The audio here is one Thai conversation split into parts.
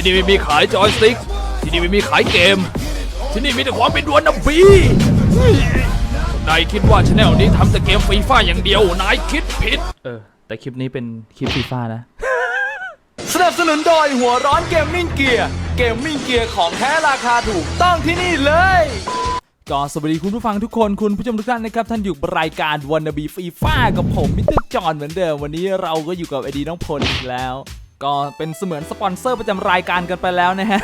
ที่นี่ไม่มีขายจอยสติ๊ก ที่นี่ไม่มีขายเกม ที่นี่มีแต่ความเป็นดวนนะบีเฮ้ยนายคิดว่าชแนลนี้ทำแต่เกมฟรีฟ้าอย่างเดียว นายคิดผิด เออ แต่คลิปนี้เป็นคลิปฟรีฟ้านะ สนับสนุนโดยหัวร้อนเกมมิ่งเกียร์ เกมมิ่งเกียร์ของแท้ราคาถูกต้องที่นี่เลยก็สวัสดีคุณผู้ฟังทุกคนคุณผู้ชมทุกท่านนะครับ ท่านอยู่รายการวันนบีฟีฟ่ากับผมมิสเตอร์จอห์นเหมือนเดิม วันนี้เราก็อยู่กับไอดีน้องพลอีกแล้ว ก็เป็นเสมือนสปอนเซอร์ประจำรายการกันไปแล้วนะฮะ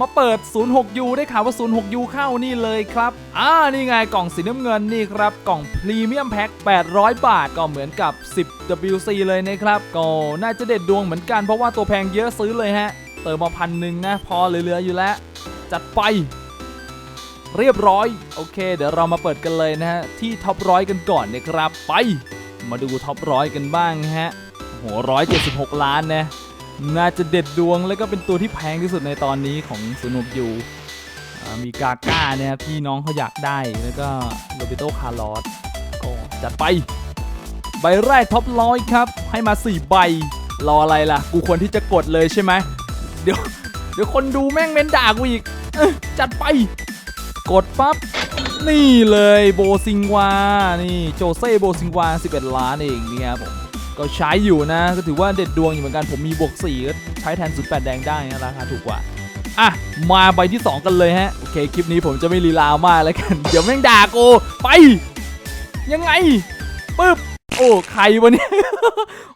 มาเปิด 06U ได้ข่าวว่า 06U เข้านี่เลยครับ อ่า นี่ไงกล่องสีน้ำเงินนี่ครับ กล่องพรีเมียมแพ็ค800 บาทก็เหมือนกับ 10 WC เลยนะครับ ก็น่าจะเด็ดดวงเหมือนกันเพราะว่าตัวแพงเยอะซื้อเลยฮะ เติมมาพันหนึ่งนะ พอเหลือๆอยู่แล้ว จัดไปเรียบร้อย โอเค เดี๋ยวเรามาเปิดกันเลยนะฮะ ที่ท็อปร้อยกันก่อนนะครับ ไป มาดูท็อปร้อยกันบ้างฮะ โหร้อยเจ็ดสิบหกล้านนะ น่าจะเด็ดดวงแล้วก็เป็นตัวที่แพงที่สุดในตอนนี้ของสนุกอยู่อ่ามีกาก้าเนี่ยครับพี่น้องเขาอยากได้แล้วก็โรเบโตคาร์ลอสก็จัดไป ใบแรกท็อปร้อยครับ ให้มา 4 ใบ รออะไรล่ะ กูควรที่จะกดเลยใช่ไหมเดี๋ยว เดี๋ยวคนดูแม่งเม้นด่ากูอีกจัดไป กดปั๊บ นี่เลยโบซิงวา นี่ โจเซ่โบซิงวา 11 ล้านเองเนี่ยครับผม ก็ใช้อยู่นะ ก็ถือว่าเด็ดดวงอยู่เหมือนกันผมมีบวก4ก็ใช้แทน 08 แดงได้นะราคาถูกกว่าอะมาใบที่ 2 กันเลยฮะ โอเค คลิปนี้ผมจะไม่ลีลามากแล้วกัน เดี๋ยวแม่งด่ากูไป ยังไงปึ๊บ โอ้ใครวะเนี่ย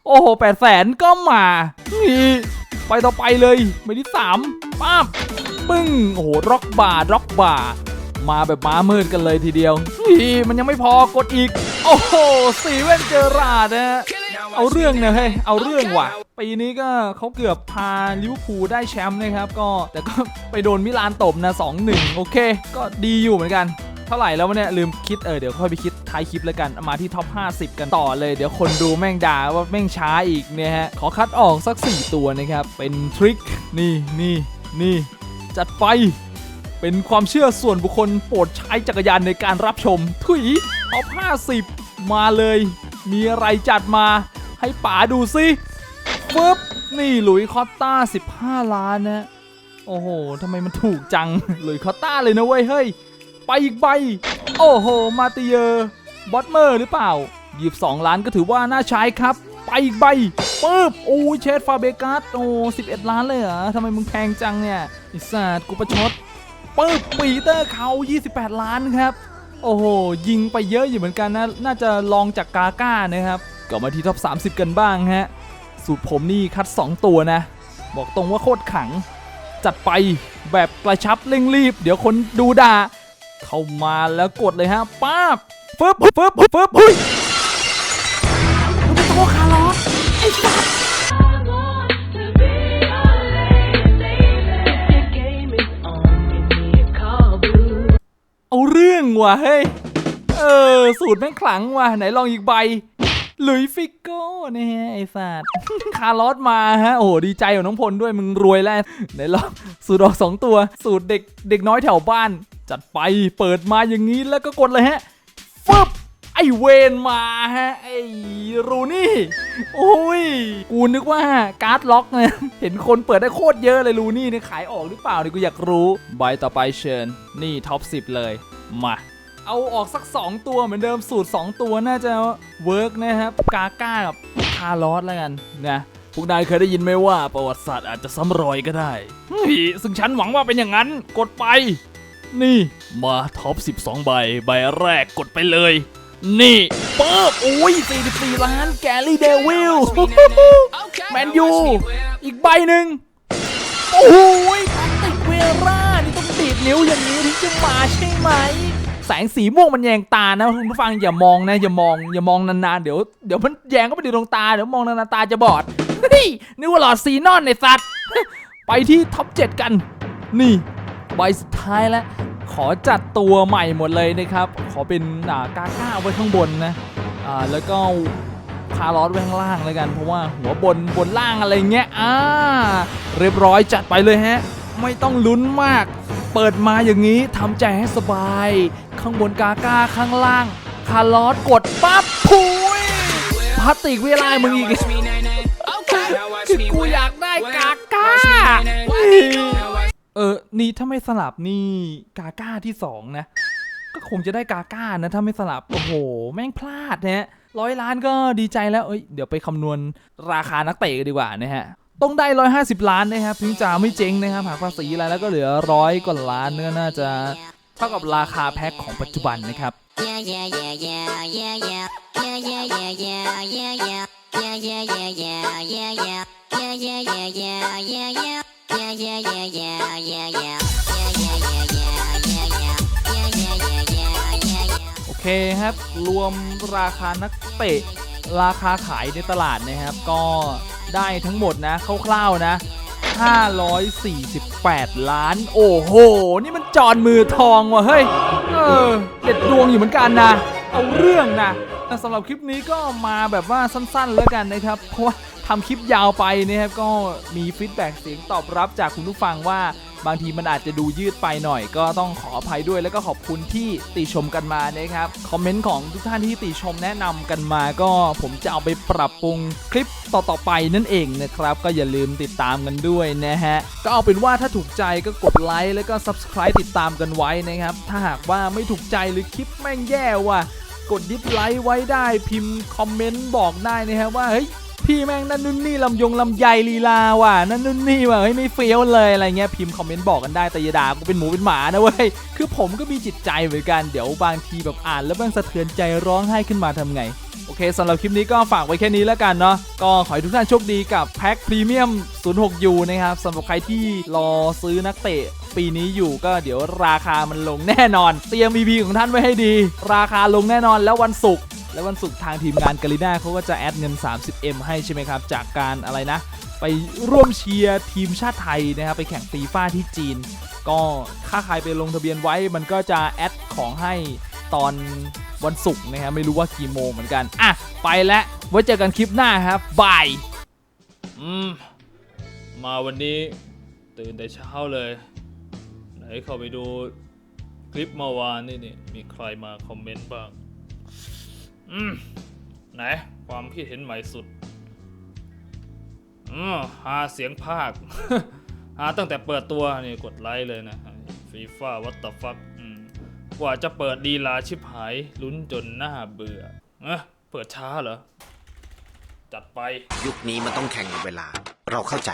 โอ้โหแปดแสนก็มานี่ไปต่อไปเลยใบที่3ป้าบปึ้ง โอ้โหร็อกบาร์ร็อกบาร์มาแบบม้ามืดกันเลยทีเดียวนี่มันยังไม่พอกดอีก โอ้โหสีเว่นเจอราดนะฮะ เอาเรื่องนะเฮ้ยเอาเรื่องว่ะปีนี้ก็เขาเกือบพาลิเวอร์พูลได้แชมป์นะครับ ก็แต่ก็ไปโดนมิลานตบนะ2-1 โอเค ก็ดีอยู่เหมือนกันเท่าไหร่แล้ววะเนี่ยลืมคิดเออเดี๋ยวค่อยไปคิดท้ายคลิปแล้วกันมาที่ท็อป 50 กันต่อเลย เดี๋ยวคนดูแม่งด่าว่าแม่งช้าอีกเนี่ยฮะ ขอคัดออกสัก 4 ตัวนะครับ เป็นทริคนี่นี่นี่จัดไป เป็นความเชื่อส่วนบุคคลโปรดใช้จักรยานในการรับชม ถุยท็อป 50 มาเลย มีอะไรจัดมา ให้ป๋าดูสิฟึบนี่หลุยคอตต้า 15 ล้านนะโอ้โหทำไมมันถูกจังหลุยคอตต้าเลยนะเว้ยเฮ้ยไปอีกใบ โอ้โห มาติเยอร์บอตเมอร์หรือเปล่า 22 ล้านก็ถือว่าน่าใช้ครับ ไปอีกใบปึ๊บโอ้ยเชดฟาเบกัสโอ้11 ล้านเลยเหรอทำไมมึงแพงจังเนี่ยอิสัตว์กูประชดปึ๊บปีเตอร์เขา28 ล้านครับ โอ้โห ยิงไปเยอะอยู่เหมือนกันนะ น่าจะลองจากกาก้านะครับ ก็มาที่ท็อป 30 กันบ้างฮะ สูตรผมนี่คัด 2 ตัวนะ บอกตรงว่าโคตรขัง จัดไปแบบกระชับเร่งรีบ เดี๋ยวคนดูด่า เข้ามาแล้วกดเลยฮะป้าบฟึบฟึบฟึบเฮ้ยมันเป็นตัวคาร์ลอสไอ้สัสเอาเรื่องว่ะเฮ้ย เออ สูตรแม่งขลังว่ะ ไหนลองอีกใบ หลุยฟิกโก้นะฮะไอ้สัตว์คาร์ลอสมาฮะ โอ้โห ดีใจของน้องพลด้วยมึงรวยแล้วไหนลองสูตรออกสองตัว สูตรเด็กเด็กน้อยแถวบ้าน จัดไปเปิดมาอย่างนี้แล้วก็กดเลยฮะฟึบไอเวนมาฮะ ไอรูนี่โอ้ย กูนึกว่าการ์ดล็อกนะเห็นคนเปิดได้โคตรเยอะเลยรูนี่เนี่ยขายออกหรือเปล่าเนี่ยกูอยากรู้ ใบต่อไปเชิญ นี่ท็อป 10 เลย มา เอาออกสัก 2 ตัวเหมือนเดิมสูตร 2 ตัวน่าจะเวิร์กนะครับกาก้ากับคาร์ลอสแล้วกันนะพวกนายเคยได้ยินไหมว่าประวัติศาสตร์อาจจะซ้ำรอยก็ได้เฮ้ยซึ่งฉันหวังว่าเป็นอย่างนั้นกดไป นี่มาท็อป 12 ใบ ใบแรกกดไปเลย นี่เปิบโอ้ย44 ล้านแกลี่เดวิลแมนยู อีกใบหนึ่งโอ้โหแพตติกเวร่านี่ต้องดีดนิ้วอย่างนี้ถึงจะมาใช่ไหม แสงสีม่วงมันแยงตานะคุณผู้ฟังอย่ามองนะอย่ามองอย่ามองนานๆเดี๋ยวเดี๋ยวมันแยงก็ไปดีดวงตาเดี๋ยวมองนานๆตาจะบอดเฮ้ยนึกว่าหลอดซีนอนในสัตว์ไปที่ท็อป7กัน นี่ใบสุดท้ายแล้วขอจัดตัวใหม่หมดเลยนะครับ ขอเป็นอ่ากาก้าไว้ข้างบนนะอ่าแล้วก็คาร์ลอสไว้ข้างล่างแล้วกัน เพราะว่าหัวบนบนล่างอะไรเงี้ยอ่าเรียบร้อยจัดไปเลยฮะ ไม่ต้องลุ้นมาก เปิดมาอย่างนี้ทำใจให้สบาย ข้างบนกาก้าข้างล่าง คาร์ลอสกดปั๊บพุยพลาสติกเวลามึงอีกคือกูอยากได้กาก้า เออ นี่ถ้าไม่สลับนี่กาก้าที่สองนะ ก็คงจะได้กาก้านะถ้าไม่สลับ โอ้โห แม่งพลาดนะฮะร้อยล้านก็ดีใจแล้ว เอ้ย เดี๋ยวไปคำนวณราคานักเตะกันดีกว่านะฮะต้องได้ 150 ล้านนะครับ ถึงจะไม่เจ๊งนะครับ หากภาษีอะไรแล้วก็เหลือร้อยกว่าล้านก็น่าจะ ท่ากับราคาแพ็คของปัจจุบันนะครับ โอเคครับ รวมราคานักเตะ ราคาขายในตลาดนะครับ ก็ได้ทั้งหมดนะคร่าวๆนะ 548 ล้าน โอ้โห นี่มันจอนมือทองว่ะเฮ้ย เออ เด็ดดวงอยู่เหมือนกันนะ เอาเรื่องนะสำหรับคลิปนี้ก็มาแบบว่าสั้นๆแล้วกันนะครับ เพราะว่า ทำคลิปยาวไปนะครับก็มีฟีดแบ็กเสียงตอบรับจากคุณผู้ฟังว่าบางทีมันอาจจะดูยืดไปหน่อย ก็ต้องขออภัยด้วยแล้วก็ขอบคุณที่ติชมกันมานะครับคอมเมนต์ของทุกท่านที่ติชมแนะนำกันมา ก็ผมจะเอาไปปรับปรุงคลิปต่อๆไปนั่นเองนะครับ ก็อย่าลืมติดตามกันด้วยนะฮะก็เอาเป็นว่าถ้าถูกใจก็กดไลค์แล้วก็ subscribe ติดตามกันไว้นะครับ ถ้าหากว่าไม่ถูกใจหรือคลิปแม่งแย่ว่ะกดดิสไลค์ไว้ได้พิมพ์คอมเมนต์บอกได้นะฮะว่าเฮ้ย พี่แม่งนั่นนู่นนี่ลำยงลำไยลีลาว่ะนั่นนู่นนี่ว่ะเฮ้ยไม่เฟี้ยวเลยอะไรเงี้ยพิมพ์คอมเมนต์บอกกันได้แต่อย่าด่ากูเป็นหมูเป็นหมานะเว้ยคือผมก็มีจิตใจเหมือนกันเดี๋ยวบางทีแบบอ่านแล้วแม่งสะเทือนใจร้องไห้ขึ้นมาทำไงโอเคสำหรับคลิปนี้ก็ฝากไว้แค่นี้แล้วกันเนาะก็ขอให้ทุกท่านโชคดีกับแพ็คพรีเมียม 06U นะครับสำหรับใครที่รอซื้อนักเตะปีนี้อยู่ก็เดี๋ยวราคามันลงแน่นอน เตรียม VP ของท่านไว้ให้ดี ราคาลงแน่นอนแล้ววันศุกร์ แล้ววันศุกร์ทางทีมงานกาลิน่าเขาก็จะแอดเงิน 30M ให้ใช่ไหมครับ จากการอะไรนะ ไปร่วมเชียร์ทีมชาติไทยนะครับ ไปแข่งฟีฟ่าที่จีน ก็ถ้าใครไปลงทะเบียนไว้มันก็จะแอดของให้ตอนวันศุกร์นะครับไม่รู้ว่ากี่โมงเหมือนกัน อะ ไปแล้วไว้เจอกันคลิปหน้าครับบายอืมมาวันนี้ตื่นแต่เช้าเลย ไหนเข้าไปดูคลิปเมื่อวานนี่นี่มีใครมาคอมเมนต์บ้าง อืม ไหน ความคิดเห็นใหม่สุด อืมหาเสียงภาค หาตั้งแต่เปิดตัว นี่กดไลค์เลยนะฟีฟ่าวัตฟักกว่าจะเปิดดีลาชิบหายลุ้นจนหน้าเบื่อเอะเปิดช้าเหรอ จัดไป ยุคนี้มันต้องแข่งกับเวลา เราเข้าใจ